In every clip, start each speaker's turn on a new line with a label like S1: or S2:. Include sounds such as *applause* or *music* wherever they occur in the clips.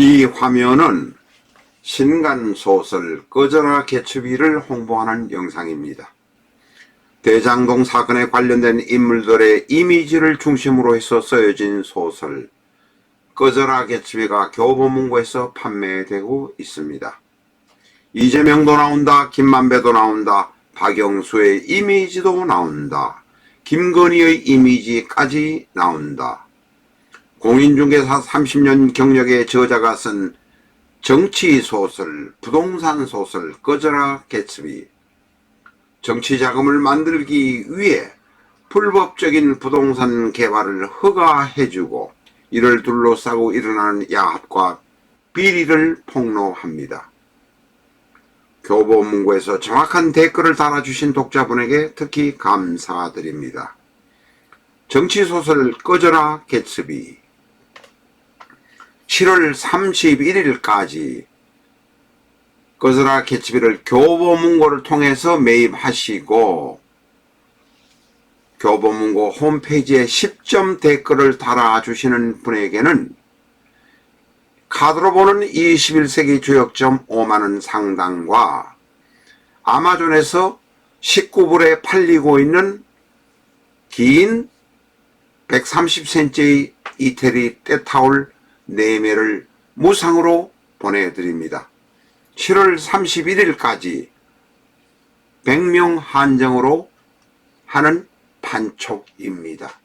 S1: 이 화면은 신간 소설 꺼져라 개츠비를 홍보하는 영상입니다. 대장동 사건에 관련된 인물들의 이미지를 중심으로 해서 쓰여진 소설 꺼져라 개츠비가 교보문고에서 판매되고 있습니다. 이재명도 나온다, 김만배도 나온다, 박영수의 이미지도 나온다, 김건희의 이미지까지 나온다. 공인중개사 30년 경력의 저자가 쓴 정치 소설, 부동산 소설 꺼져라 개츠비 정치 자금을 만들기 위해 불법적인 부동산 개발을 허가해주고 이를 둘러싸고 일어나는 야합과 비리를 폭로합니다. 교보문고에서 정확한 댓글을 달아주신 독자분에게 특히 감사드립니다. 정치소설 꺼져라 개츠비 7월 31일까지 꺼져라 개츠비를 교보문고를 통해서 매입하시고 교보문고 홈페이지에 10점 댓글을 달아주시는 분에게는 카드로 보는 21세기 주역점 5만원 상당과 아마존에서 19불에 팔리고 있는 긴 130cm의 이태리 때타올 4매를 무상으로 보내드립니다. 7월 31일까지 100명 한정으로 하는 판촉입니다.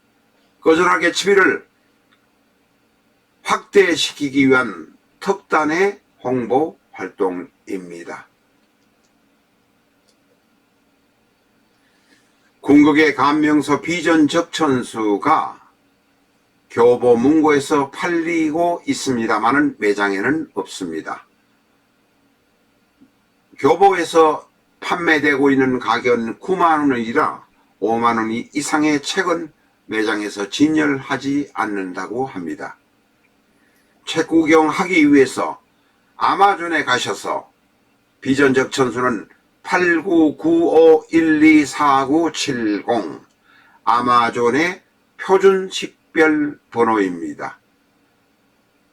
S1: 꺼져라게 치비를 확대시키기 위한 특단의 홍보 활동입니다. 궁극의 감명서 비전 적천수가 교보문고에서 팔리고 있습니다만은 매장에는 없습니다. 교보에서 판매되고 있는 가격은 9만원이라 5만원 이상의 책은 매장에서 진열하지 않는다고 합니다. 책 구경하기 위해서 아마존에 가셔서 비전적 천수는 8995124970 아마존의 표준 식 별 번호입니다.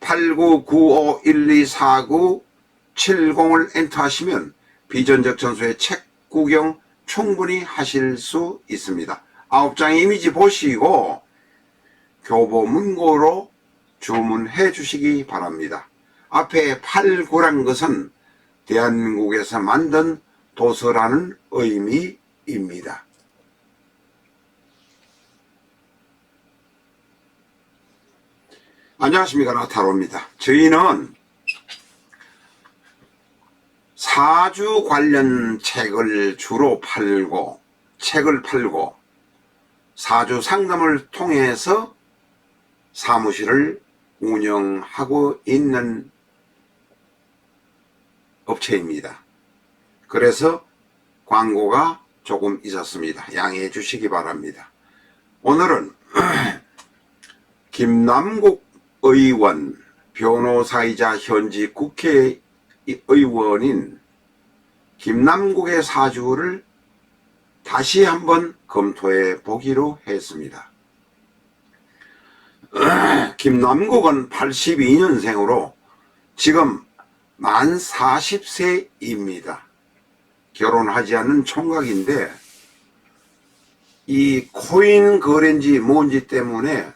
S1: 8995124970을 엔터하시면 비전적 천수의 책 구경 충분히 하실 수 있습니다. 아홉 장의 이미지 보시고 교보 문고로 주문해 주시기 바랍니다. 앞에 89란 것은 대한민국에서 만든 도서라는 의미입니다. 안녕하십니까 나타로입니다. 저희는 사주 관련 책을 주로 팔고 책을 팔고 사주 상담을 통해서 사무실을 운영하고 있는 업체입니다. 그래서 광고가 조금 있었습니다. 양해해 주시기 바랍니다. 오늘은 *clears throat* 김남국 의원 변호사이자 현지 국회의원인 김남국의 사주를 다시 한번 검토해 보기로 했습니다. *clears throat* 김남국은 82년생으로 지금 만 40세입니다. 결혼하지 않은 총각인데 이 코인 거래인지 뭔지 때문에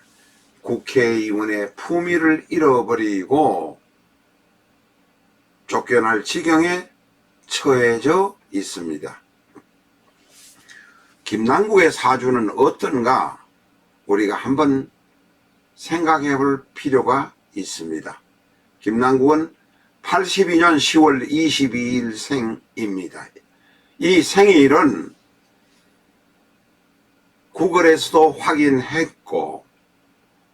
S1: 국회의원의 품위를 잃어버리고 쫓겨날 지경에 처해져 있습니다. 김남국의 사주는 어떤가 우리가 한번 생각해 볼 필요가 있습니다. 김남국은 82년 10월 22일 생입니다. 이 생일은 구글에서도 확인했고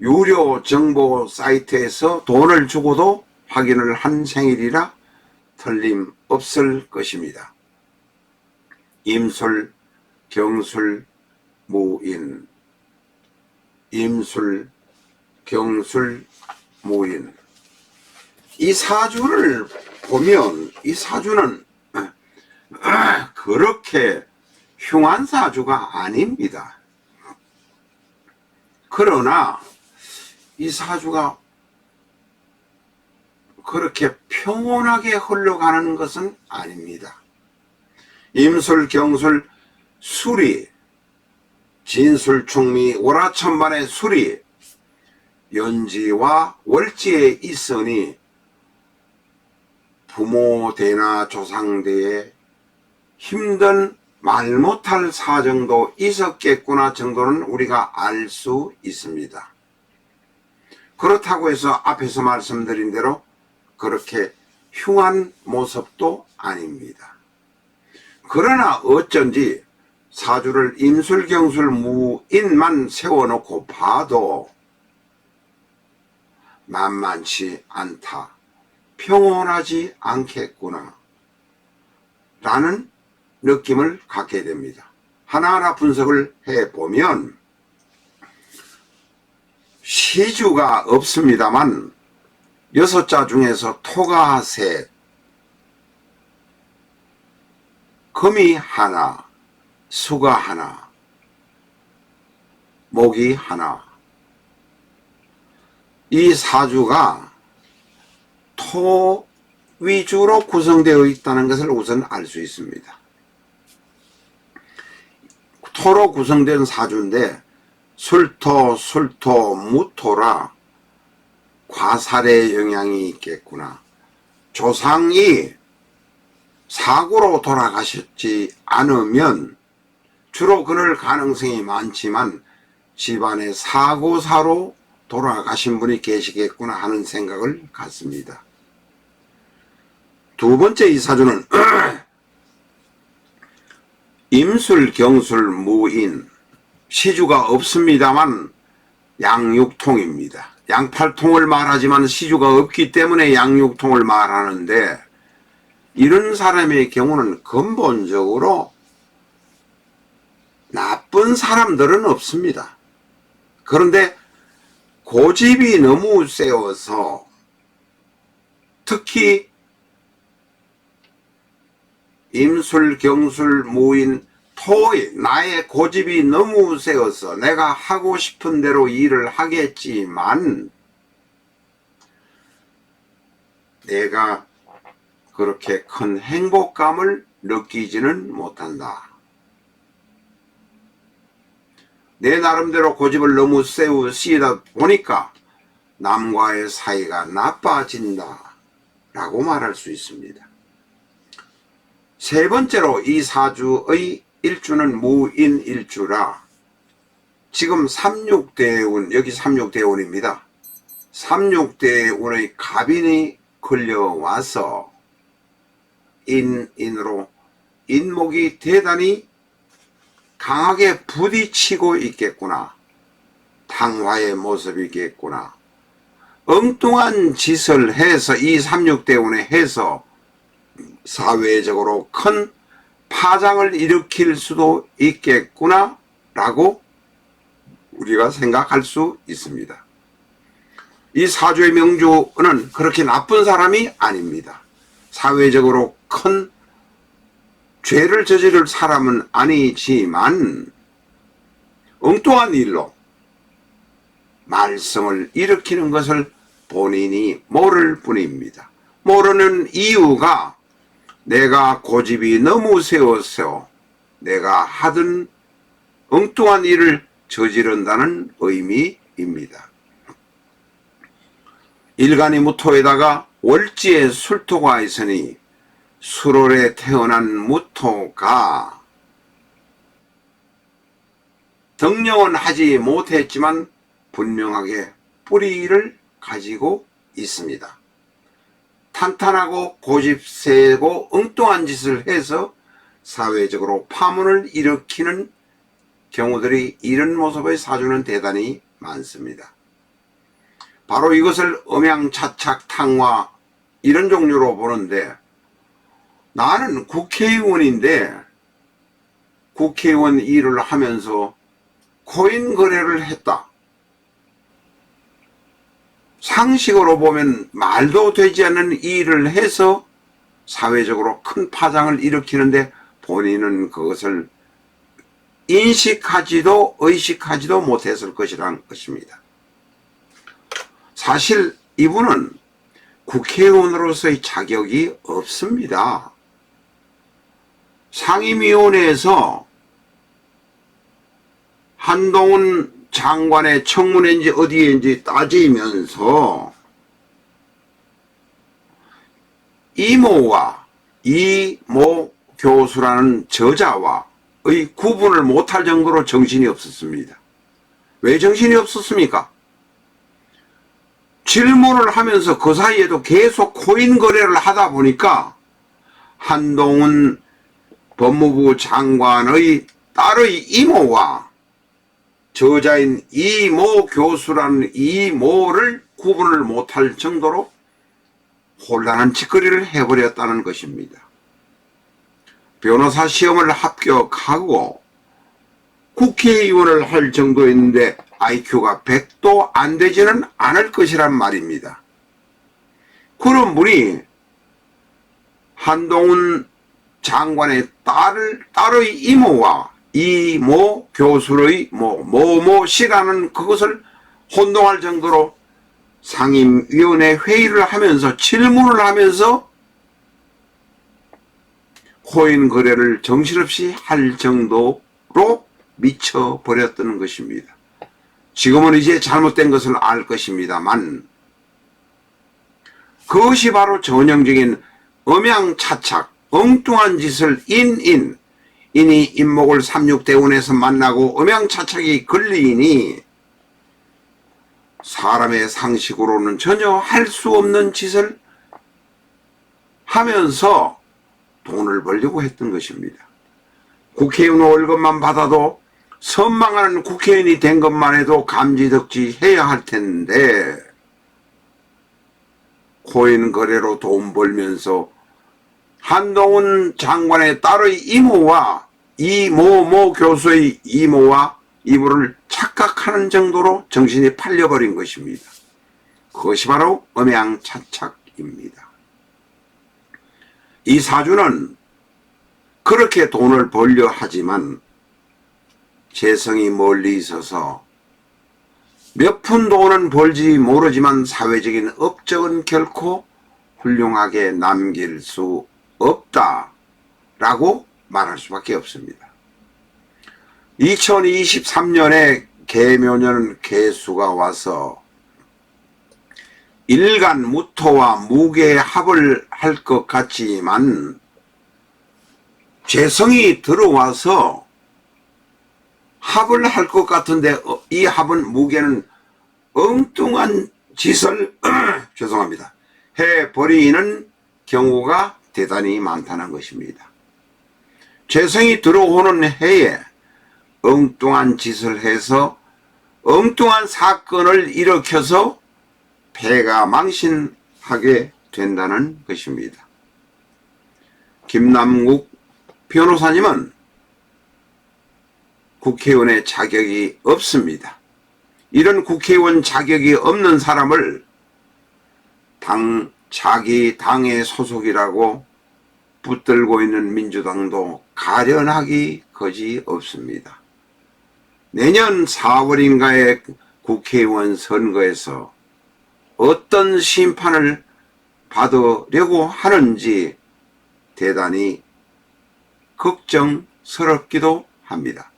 S1: 유료 정보 사이트에서 돈을 주고도 확인을 한 생일이라 틀림없을 것입니다. 임술, 경술, 무인, 임술, 경술, 무인. 이 사주를 보면 이 사주는 *clears throat* 그렇게 흉한 사주가 아닙니다. 그러나 이 사주가 그렇게 평온하게 흘러가는 것은 아닙니다. 임술, 경술, 수리, 진술, 충미, 오라천만의 수리, 연지와 월지에 있으니 부모 대나 조상 대에 힘든 말 못할 사정도 있었겠구나 정도는 우리가 알 수 있습니다. 그렇다고 해서 앞에서 말씀드린 대로 그렇게 흉한 모습도 아닙니다. 그러나 어쩐지 사주를 임술경술 무인만 세워놓고 봐도 만만치 않다. 평온하지 않겠구나. 라는 느낌을 갖게 됩니다. 하나하나 분석을 해보면 시주가 없습니다만 여섯 자 중에서 토가 셋, 금이 하나, 수가 하나, 목이 하나. 이 사주가 토 위주로 구성되어 있다는 것을 우선 알 수 있습니다. 토로 구성된 사주인데 술토, 술토, 무토라 과살의 영향이 있겠구나. 조상이 사고로 돌아가셨지 않으면 주로 그럴 가능성이 많지만 집안에 사고사로 돌아가신 분이 계시겠구나 하는 생각을 갖습니다. 두 번째 이 사주는 *clears throat* 임술, 경술, 무인 시주가 없습니다만 양육통입니다. 양팔통을 말하지만 시주가 없기 때문에 양육통을 말하는데 이런 사람의 경우는 근본적으로 나쁜 사람들은 없습니다. 그런데 고집이 너무 세워서 특히 임술, 경술, 무인, 토의 나의 고집이 너무 세워서 내가 하고 싶은 대로 일을 하겠지만 내가 그렇게 큰 행복감을 느끼지는 못한다. 내 나름대로 고집을 너무 세우시다 보니까 남과의 사이가 나빠진다. 라고 말할 수 있습니다. 세 번째로 이 사주의 일주는 무인 일주라 지금 삼육대운 여기 삼육대운입니다. 삼육대운의 갑인이 걸려와서 인인으로 인목이 대단히 강하게 부딪히고 있겠구나. 당화의 모습이겠구나. 엉뚱한 짓을 해서 이 삼육대운에 해서 사회적으로 큰 파장을 일으킬 수도 있겠구나 라고 우리가 생각할 수 있습니다. 이 사주의 명주는 그렇게 나쁜 사람이 아닙니다. 사회적으로 큰 죄를 저지를 사람은 아니지만 엉뚱한 일로 말썽을 일으키는 것을 본인이 모를 뿐입니다. 모르는 이유가 내가 고집이 너무 세워서 내가 하던 엉뚱한 일을 저지른다는 의미입니다. 일간이 무토에다가 월지에 술토가 있으니 수월에 태어난 무토가 덕령은 하지 못했지만 분명하게 뿌리를 가지고 있습니다. 탄탄하고 고집 세고 엉뚱한 짓을 해서 사회적으로 파문을 일으키는 경우들이 이런 모습의 사주는 대단히 많습니다. 바로 이것을 음양차착 탕화 이런 종류로 보는데 나는 국회의원인데 국회의원 일을 하면서 코인 거래를 했다. 상식으로 보면 말도 되지 않는 일을 해서 사회적으로 큰 파장을 일으키는데 본인은 그것을 인식하지도 의식하지도 못했을 것이라는 것입니다. 사실 이분은 국회의원으로서의 자격이 없습니다. 상임위원회에서 한동훈 장관의 청문회인지 어디에인지 따지면서 이모와 이모 교수라는 저자와의 구분을 못할 정도로 정신이 없었습니다. 왜 정신이 없었습니까? 질문을 하면서 그 사이에도 계속 코인 거래를 하다 보니까 한동훈 법무부 장관의 딸의 이모와 저자인 이모 교수라는 이모를 구분을 못할 정도로 혼란한 짓거리를 해버렸다는 것입니다. 변호사 시험을 합격하고 국회의원을 할 정도였는데 IQ가 100도 안 되지는 않을 것이란 말입니다. 그런 분이 한동훈 장관의 딸을, 딸의 이모와 이 모 교수의 뭐, 모모 씨라는 그것을 혼동할 정도로 상임위원회 회의를 하면서 질문을 하면서 코인 거래를 정신없이 할 정도로 미쳐버렸다는 것입니다. 지금은 이제 잘못된 것을 알 것입니다만 그것이 바로 전형적인 음양차착, 엉뚱한 짓을 인인, 인이 인목을 삼육대운에서 만나고 음양차착이 걸리니 사람의 상식으로는 전혀 할 수 없는 짓을 하면서 돈을 벌려고 했던 것입니다. 국회의원 월급만 받아도 선망하는 국회의원이 된 것만 해도 감지덕지 해야 할 텐데 코인 거래로 돈 벌면서 한동훈 장관의 딸의 이모와 이모모 교수의 이모와 이모를 착각하는 정도로 정신이 팔려버린 것입니다. 그것이 바로 음양차착입니다. 이 사주는 그렇게 돈을 벌려 하지만 재성이 멀리 있어서 몇 푼 돈은 벌지 모르지만 사회적인 업적은 결코 훌륭하게 남길 수 없다 라고 말할 수밖에 없습니다. 2023년에 개묘년 개수가 와서 일간 무토와 무게 합을 할 것 같지만 재성이 들어와서 합을 할 것 같은데 어, 이 합은 무게는 엉뚱한 짓을 *clears throat* 죄송합니다 해버리는 경우가 대단히 많다는 것입니다. 재성이 들어오는 해에 엉뚱한 짓을 해서 엉뚱한 사건을 일으켜서 폐가 망신하게 된다는 것입니다. 김남국 변호사님은 국회의원의 자격이 없습니다. 이런 국회의원 자격이 없는 사람을 당, 자기 당의 소속이라고 붙들고 있는 민주당도 가련하기 거지 없습니다. 내년 4월인가의 국회의원 선거에서 어떤 심판을 받으려고 하는지 대단히 걱정스럽기도 합니다.